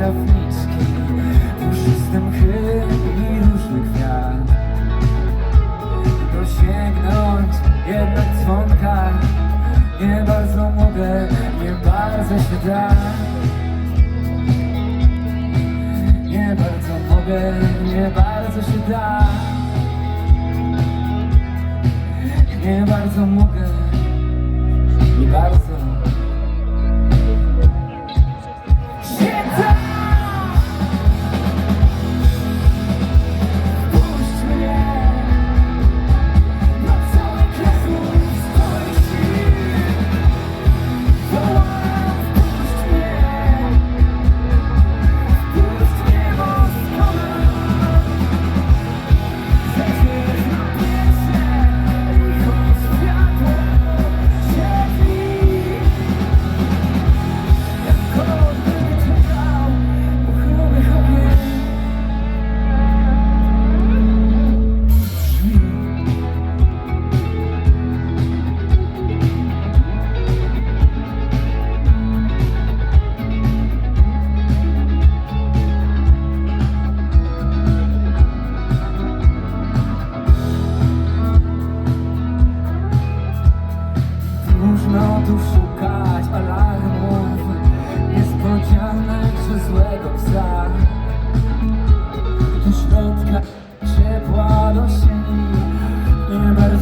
trawniczki Puszysty i różny kwiat. Dosięgnąć jednak dzwonka Nie bardzo mogę, nie bardzo się da. Nie bardzo mogę, nie bardzo się da. Nie bardzo mogę,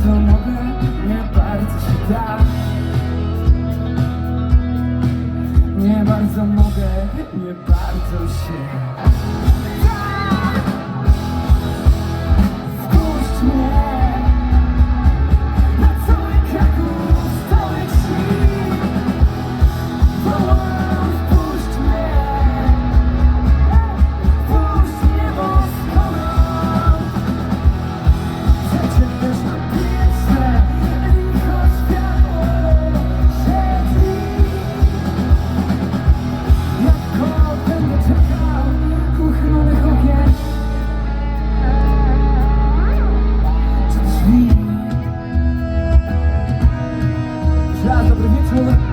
Bardzo mogę, nie bardzo się da. Nie bardzo mogę, nie bardzo się 我